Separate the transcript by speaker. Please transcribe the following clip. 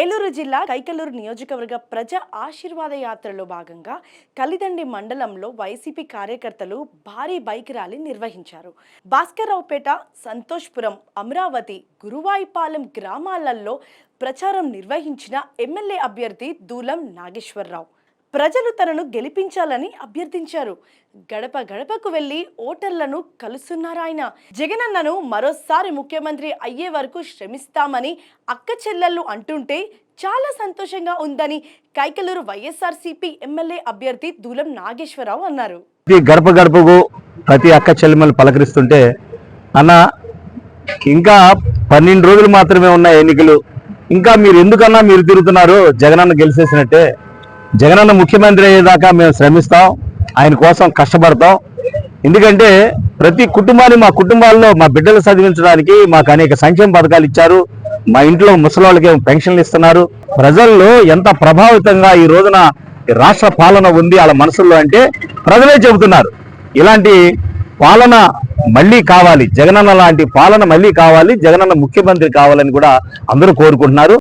Speaker 1: ఏలూరు జిల్లా కైకలూరు నియోజకవర్గ ప్రజా ఆశీర్వాద యాత్రలో భాగంగా కలిదండి మండలంలో వైసీపీ కార్యకర్తలు భారీ బైక్ ర్యాలీ నిర్వహించారు. భాస్కర్రావుపేట సంతోష్పురం అమరావతి గురువాయిపాలెం గ్రామాలలో ప్రచారం నిర్వహించిన ఎమ్మెల్యే అభ్యర్థి దూలం నాగేశ్వరరావు. ప్రజలు తనను గెలిపించాలని అభ్యర్థించారు. గడప గడపకు వెళ్ళి ఓటర్లను కలుస్తున్నారాయన జగనన్నను మరోసారి ముఖ్యమంత్రి అయ్యే వరకు శ్రమిస్తామని అక్క చెల్లెళ్ళు అంటుంటే చాలా సంతోషంగా ఉందని కైకలూరు వైఎస్ఆర్సీపీ ఎమ్మెల్యే అభ్యర్థి దూలం నాగేశ్వరరావు అన్నారు.
Speaker 2: గడప గడపకు ప్రతి అక్క చెల్లెమ్మలు పలకరిస్తుంటే అన్న ఇంకా పన్నెండు రోజులు మాత్రమే ఉన్నాయి ఎన్నికలు. ఇంకా మీరు ఎందుకన్నా మీరు తిరుగుతున్నారు? జగనన్న గెలిచేసినట్టే జగనన్న ముఖ్యమంత్రి అయ్యేదాకా మేము శ్రమిస్తాం. ఆయన కోసం కష్టపడతాం. ఎందుకంటే ప్రతి కుటుంబాన్ని మా కుటుంబాల్లో మా బిడ్డలు చదివించడానికి మాకు అనేక సంక్షేమ పథకాలు ఇచ్చారు. మా ఇంట్లో ముసలి పెన్షన్లు ఇస్తున్నారు. ప్రజల్లో ఎంత ప్రభావితంగా ఈ రోజున ఈ రాష్ట్ర పాలన ఉంది వాళ్ళ మనసుల్లో అంటే ప్రజలే చెబుతున్నారు. ఇలాంటి పాలన మళ్ళీ కావాలి. జగనన్న లాంటి పాలన మళ్ళీ కావాలి. జగనన్న ముఖ్యమంత్రి కావాలని కూడా అందరూ కోరుకుంటున్నారు.